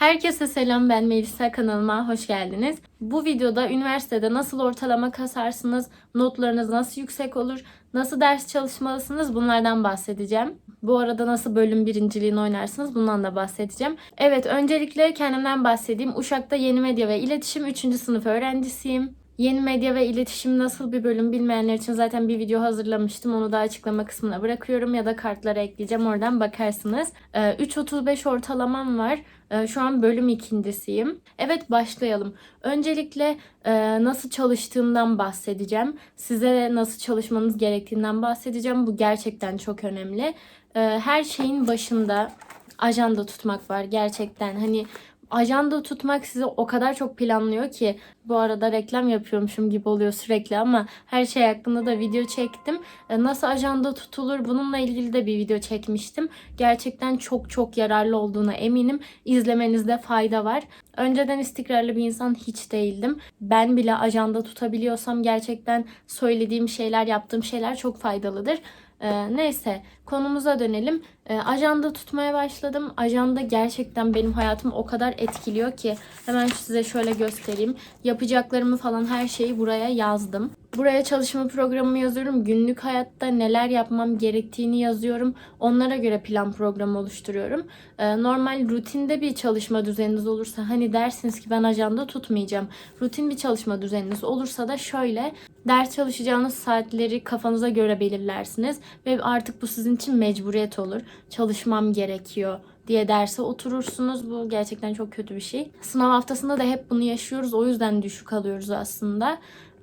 Herkese selam ben Melisa kanalıma hoş geldiniz. Bu videoda üniversitede nasıl ortalama kasarsınız, notlarınız nasıl yüksek olur, nasıl ders çalışmalısınız bunlardan bahsedeceğim. Bu arada nasıl bölüm birinciliğini oynarsınız bundan da bahsedeceğim. Evet öncelikle kendimden bahsedeyim. Uşak'ta yeni medya ve iletişim 3. sınıf öğrencisiyim. Yeni medya ve iletişim nasıl bir bölüm bilmeyenler için zaten bir video hazırlamıştım. Onu da açıklama kısmına bırakıyorum ya da kartlara ekleyeceğim. Oradan bakarsınız. Ee, 3.35 ortalamam var. Ee, Şu an bölüm ikincisiyim. Evet başlayalım. Öncelikle e, nasıl çalıştığımdan bahsedeceğim. Size nasıl çalışmanız gerektiğinden bahsedeceğim. Bu gerçekten çok önemli. Ee, Her şeyin başında ajanda tutmak var gerçekten. Hani ajanda tutmak sizi o kadar çok planlıyor ki bu arada reklam yapıyormuşum gibi oluyor sürekli ama her şey hakkında da video çektim. E, Nasıl ajanda tutulur bununla ilgili de bir video çekmiştim. Gerçekten çok çok yararlı olduğuna eminim. İzlemenizde fayda var. Önceden istikrarlı bir insan hiç değildim. Ben bile ajanda tutabiliyorsam gerçekten söylediğim şeyler, yaptığım şeyler çok faydalıdır. Ee, neyse konumuza dönelim. Ee, ajanda tutmaya başladım. Ajanda gerçekten benim hayatımı o kadar etkiliyor ki hemen size şöyle göstereyim. Yapacaklarımı falan her şeyi buraya yazdım. Buraya çalışma programımı yazıyorum. Günlük hayatta neler yapmam gerektiğini yazıyorum. Onlara göre plan programı oluşturuyorum. Ee, normal rutinde bir çalışma düzeniniz olursa hani dersiniz ki ben ajanda tutmayacağım. Rutin bir çalışma düzeniniz olursa da şöyle ders çalışacağınız saatleri kafanıza göre belirlersiniz ve artık bu sizin için mecburiyet olur. Çalışmam gerekiyor diye derse oturursunuz. Bu gerçekten çok kötü bir şey. Sınav haftasında da hep bunu yaşıyoruz. O yüzden düşük alıyoruz aslında.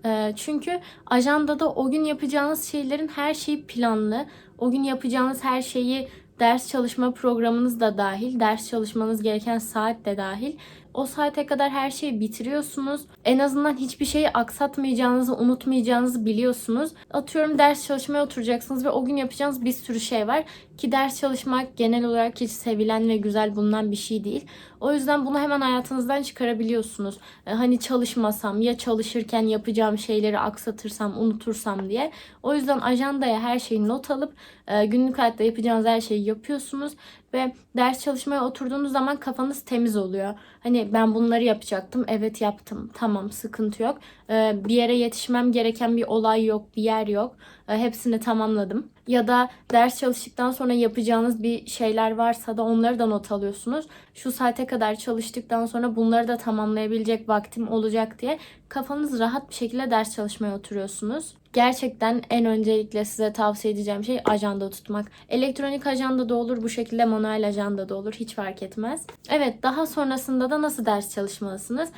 Ee, Çünkü ajandada o gün yapacağınız şeylerin her şeyi planlı. O gün yapacağınız her şeyi ders çalışma programınız da dahil, ders çalışmanız gereken saat de dahil. O saate kadar her şeyi bitiriyorsunuz. En azından hiçbir şeyi aksatmayacağınızı, unutmayacağınızı biliyorsunuz. Atıyorum ders çalışmaya oturacaksınız ve o gün yapacağınız bir sürü şey var. Ki ders çalışmak genel olarak hiç sevilen ve güzel bulunan bir şey değil. O yüzden bunu hemen hayatınızdan çıkarabiliyorsunuz. Ee, Hani çalışmasam ya çalışırken yapacağım şeyleri aksatırsam, unutursam diye. O yüzden ajandaya her şeyi not alıp e, günlük hayatta yapacağınız her şeyi yapıyorsunuz ve ders çalışmaya oturduğunuz zaman kafanız temiz oluyor. Hani ben bunları yapacaktım. Evet yaptım. Tamam sıkıntı yok. Ee, bir yere yetişmem gereken bir olay yok, bir yer yok. Hepsini tamamladım. Ya da ders çalıştıktan sonra yapacağınız bir şeyler varsa da onları da not alıyorsunuz. Şu saate kadar çalıştıktan sonra bunları da tamamlayabilecek vaktim olacak diye kafanız rahat bir şekilde ders çalışmaya oturuyorsunuz. Gerçekten en öncelikle size tavsiye edeceğim şey ajanda tutmak. Elektronik ajanda da olur, bu şekilde manuel ajanda da olur. Hiç fark etmez. Evet, daha sonrasında da nasıl ders çalışmalısınız?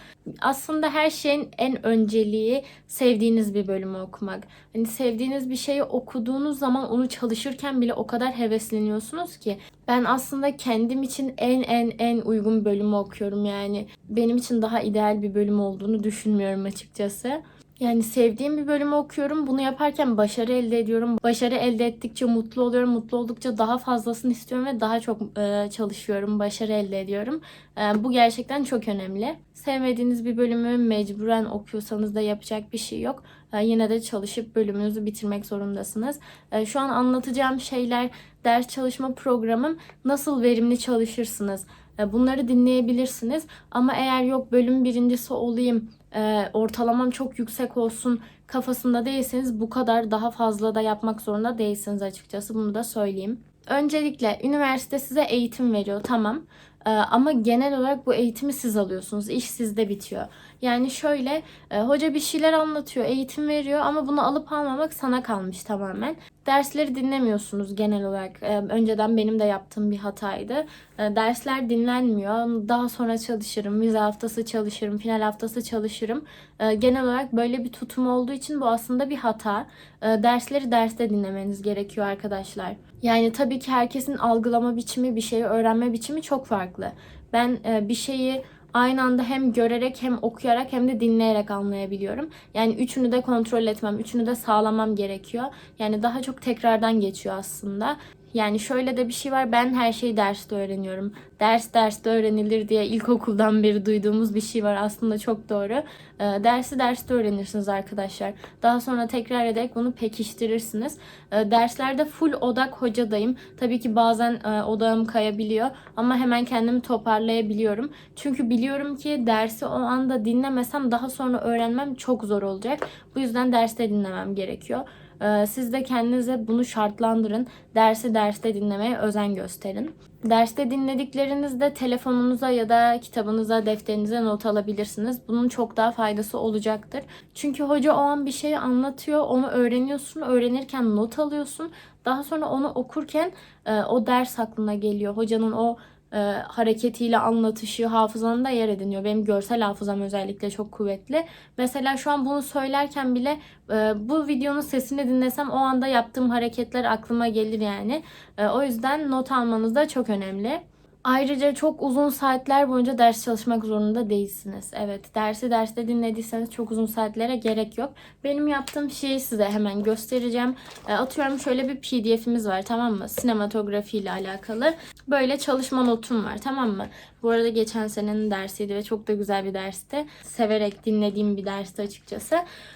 Aslında her şeyin en önceliği sevdiğiniz bir bölümü okumak. Hani sevdiğiniz bir şeyi okuduğunuz zaman onu çalışırken bile o kadar hevesleniyorsunuz ki ben aslında kendim için en en en uygun bölümü okuyorum yani. Benim için daha ideal bir bölüm olduğunu düşünmüyorum açıkçası. Yani sevdiğim bir bölümü okuyorum. Bunu yaparken başarı elde ediyorum. Başarı elde ettikçe mutlu oluyorum. Mutlu oldukça daha fazlasını istiyorum ve daha çok e, çalışıyorum. Başarı elde ediyorum. E, bu gerçekten çok önemli. Sevmediğiniz bir bölümü mecburen okuyorsanız da yapacak bir şey yok. E, yine de çalışıp bölümünüzü bitirmek zorundasınız. E, şu an anlatacağım şeyler ders çalışma programım nasıl verimli çalışırsınız. E, Bunları dinleyebilirsiniz. Ama eğer yok bölüm birincisi olayım, e, ortalamam çok yüksek olsun kafasında değilseniz bu kadar daha fazla da yapmak zorunda değilsiniz açıkçası. Bunu da söyleyeyim. Öncelikle üniversite size eğitim veriyor tamam. E, ama genel olarak bu eğitimi siz alıyorsunuz. İş sizde bitiyor. Yani şöyle e, hoca bir şeyler anlatıyor, eğitim veriyor ama bunu alıp almamak sana kalmış tamamen. Dersleri dinlemiyorsunuz genel olarak. E, önceden benim de yaptığım bir hataydı. E, dersler dinlenmiyor. Daha sonra çalışırım, vize haftası çalışırım, final haftası çalışırım. E, genel olarak böyle bir tutum olduğu için bu aslında bir hata. E, dersleri derste dinlemeniz gerekiyor arkadaşlar. Yani tabii ki herkesin algılama biçimi, bir şeyi öğrenme biçimi çok farklı. Ben bir şeyi aynı anda hem görerek hem okuyarak hem de dinleyerek anlayabiliyorum. Yani üçünü de kontrol etmem, üçünü de sağlamam gerekiyor. Yani daha çok tekrardan geçiyor aslında. Yani şöyle de bir şey var. Ben her şeyi derste öğreniyorum. Ders derste öğrenilir diye ilkokuldan beri duyduğumuz bir şey var. Aslında çok doğru. Ee, dersi derste öğrenirsiniz arkadaşlar. Daha sonra tekrar ederek bunu pekiştirirsiniz. Ee, derslerde full odak hocadayım. Tabii ki bazen e, odağım kayabiliyor ama hemen kendimi toparlayabiliyorum. Çünkü biliyorum ki dersi o anda dinlemesem daha sonra öğrenmem çok zor olacak. Bu yüzden derste dinlemem gerekiyor. Ee, Siz de kendinize bunu şartlandırın. Dersi derste dinlemeye özen gösterin. Derste dinlediklerinizde telefonunuza ya da kitabınıza, defterinize not alabilirsiniz. Bunun çok daha faydası olacaktır. Çünkü hoca o an bir şey anlatıyor, onu öğreniyorsun. Öğrenirken not alıyorsun. Daha sonra onu okurken e, o ders aklına geliyor. Hocanın o e, hareketiyle anlatışı hafızanda yer ediniyor. Benim görsel hafızam özellikle çok kuvvetli. Mesela şu an bunu söylerken bile e, bu videonun sesini dinlesem o anda yaptığım hareketler aklıma gelir yani. E, o yüzden not almanız da çok önemli. Ayrıca çok uzun saatler boyunca ders çalışmak zorunda değilsiniz. Evet, dersi derste dinlediyseniz çok uzun saatlere gerek yok. Benim yaptığım şeyi size hemen göstereceğim. E, Atıyorum şöyle bir PDF'imiz var tamam mı? Sinematografi ile alakalı. Böyle çalışma notum var tamam mı? Bu arada geçen senenin dersiydi ve çok da güzel bir dersti. Severek dinlediğim bir dersti açıkçası.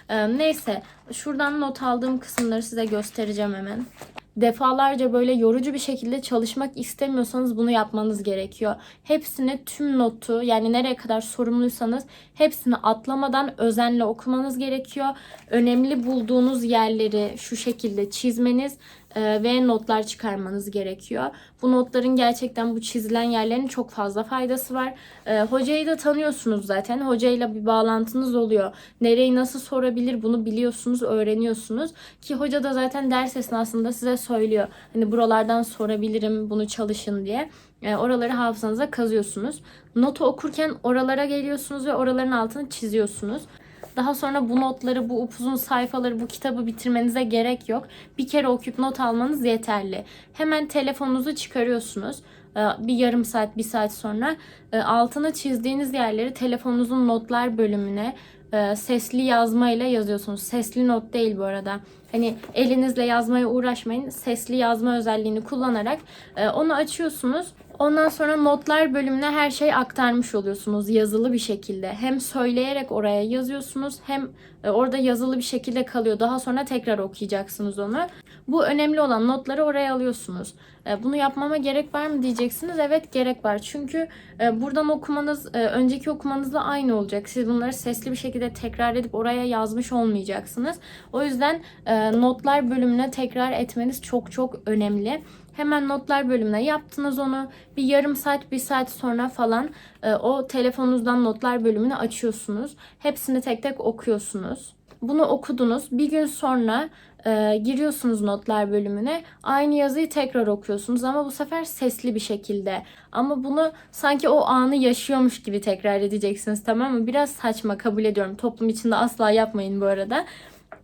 E, Neyse, şuradan not aldığım kısımları size göstereceğim hemen defalarca böyle yorucu bir şekilde çalışmak istemiyorsanız bunu yapmanız gerekiyor. Hepsini tüm notu yani nereye kadar sorumluysanız hepsini atlamadan özenle okumanız gerekiyor. Önemli bulduğunuz yerleri şu şekilde çizmeniz ve notlar çıkarmanız gerekiyor. Bu notların gerçekten bu çizilen yerlerin çok fazla faydası var. E, hocayı da tanıyorsunuz zaten. Hocayla bir bağlantınız oluyor. Nereyi nasıl sorabilir bunu biliyorsunuz, öğreniyorsunuz. Ki hoca da zaten ders esnasında size söylüyor. Hani buralardan sorabilirim, bunu çalışın diye. E, oraları hafızanıza kazıyorsunuz. Notu okurken oralara geliyorsunuz ve oraların altını çiziyorsunuz. Daha sonra bu notları, bu upuzun sayfaları, bu kitabı bitirmenize gerek yok. Bir kere okuyup not almanız yeterli. Hemen telefonunuzu çıkarıyorsunuz. Ee, Bir yarım saat, bir saat sonra e, altına çizdiğiniz yerleri telefonunuzun notlar bölümüne e, sesli yazmayla yazıyorsunuz. Sesli not değil bu arada. Hani elinizle yazmaya uğraşmayın. Sesli yazma özelliğini kullanarak e, onu açıyorsunuz. Ondan sonra notlar bölümüne her şeyi aktarmış oluyorsunuz yazılı bir şekilde. Hem söyleyerek oraya yazıyorsunuz hem orada yazılı bir şekilde kalıyor. Daha sonra tekrar okuyacaksınız onu. Bu önemli olan notları oraya alıyorsunuz. E, Bunu yapmama gerek var mı diyeceksiniz. Evet gerek var. Çünkü e, buradan okumanız e, önceki okumanızla aynı olacak. Siz bunları sesli bir şekilde tekrar edip oraya yazmış olmayacaksınız. O yüzden e, notlar bölümüne tekrar etmeniz çok çok önemli. Hemen notlar bölümüne yaptınız onu. Bir yarım saat, bir saat sonra falan e, o telefonunuzdan notlar bölümünü açıyorsunuz. Hepsini tek tek okuyorsunuz. Bunu okudunuz. Bir gün sonra e, giriyorsunuz notlar bölümüne. Aynı yazıyı tekrar okuyorsunuz ama bu sefer sesli bir şekilde. Ama bunu sanki o anı yaşıyormuş gibi tekrar edeceksiniz tamam mı? Biraz saçma kabul ediyorum. Toplum içinde asla yapmayın bu arada.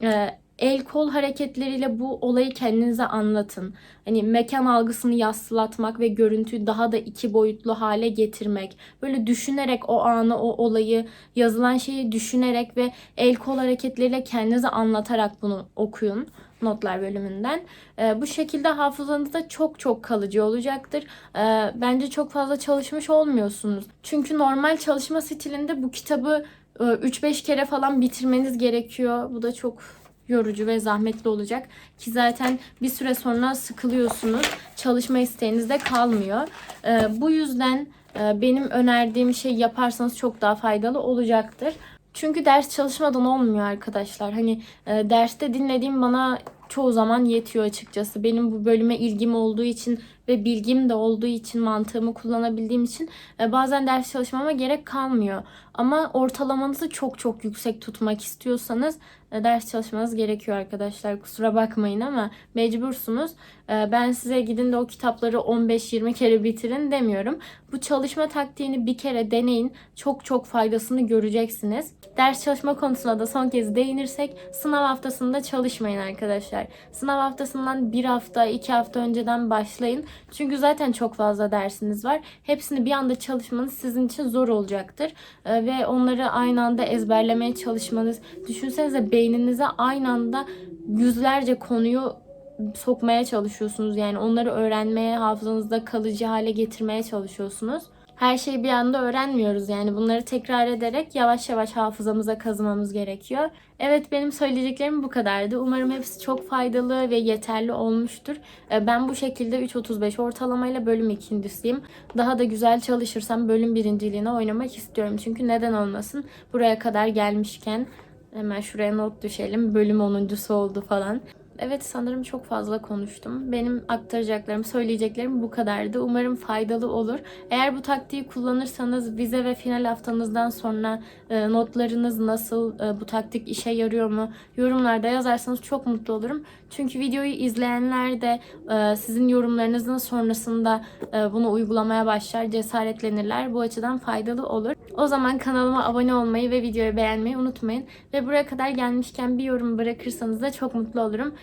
E, el kol hareketleriyle bu olayı kendinize anlatın. Hani mekan algısını yassılatmak ve görüntüyü daha da iki boyutlu hale getirmek. Böyle düşünerek o anı, o olayı, yazılan şeyi düşünerek ve el kol hareketleriyle kendinize anlatarak bunu okuyun notlar bölümünden. Ee, bu şekilde hafızanızda çok çok kalıcı olacaktır. Ee, bence çok fazla çalışmış olmuyorsunuz. Çünkü normal çalışma stilinde bu kitabı e, 3-5 kere falan bitirmeniz gerekiyor. Bu da çok yorucu ve zahmetli olacak. Ki zaten bir süre sonra sıkılıyorsunuz. Çalışma isteğiniz de kalmıyor. Ee, bu yüzden e, benim önerdiğim şey yaparsanız çok daha faydalı olacaktır. Çünkü ders çalışmadan olmuyor arkadaşlar. Hani e, derste dinlediğim bana çoğu zaman yetiyor açıkçası. Benim bu bölüme ilgim olduğu için ve bilgim de olduğu için mantığımı kullanabildiğim için e, bazen ders çalışmama gerek kalmıyor. Ama ortalamanızı çok çok yüksek tutmak istiyorsanız e, ders çalışmanız gerekiyor arkadaşlar. Kusura bakmayın ama mecbursunuz. E, ben size gidin de o kitapları 15-20 kere bitirin demiyorum. Bu çalışma taktiğini bir kere deneyin. Çok çok faydasını göreceksiniz. Ders çalışma konusuna da son kez değinirsek sınav haftasında çalışmayın arkadaşlar. Sınav haftasından bir hafta, iki hafta önceden başlayın. Çünkü zaten çok fazla dersiniz var. Hepsini bir anda çalışmanız sizin için zor olacaktır. Ee, ve onları aynı anda ezberlemeye çalışmanız. Düşünsenize beyninize aynı anda yüzlerce konuyu sokmaya çalışıyorsunuz. Yani onları öğrenmeye, hafızanızda kalıcı hale getirmeye çalışıyorsunuz. Her şeyi bir anda öğrenmiyoruz yani bunları tekrar ederek yavaş yavaş hafızamıza kazımamız gerekiyor. Evet benim söyleyeceklerim bu kadardı. Umarım hepsi çok faydalı ve yeterli olmuştur. Ee, Ben bu şekilde 3.35 ortalamayla bölüm ikincisiyim. Daha da güzel çalışırsam bölüm birinciliğine oynamak istiyorum. Çünkü neden olmasın buraya kadar gelmişken hemen şuraya not düşelim. Bölüm 10.sü oldu falan. Evet sanırım çok fazla konuştum. Benim aktaracaklarım, söyleyeceklerim bu kadardı. Umarım faydalı olur. Eğer bu taktiği kullanırsanız vize ve final haftanızdan sonra e, notlarınız nasıl, e, bu taktik işe yarıyor mu yorumlarda yazarsanız çok mutlu olurum. Çünkü videoyu izleyenler de e, sizin yorumlarınızın sonrasında e, bunu uygulamaya başlar, cesaretlenirler. Bu açıdan faydalı olur. O zaman kanalıma abone olmayı ve videoyu beğenmeyi unutmayın. Ve buraya kadar gelmişken bir yorum bırakırsanız da çok mutlu olurum.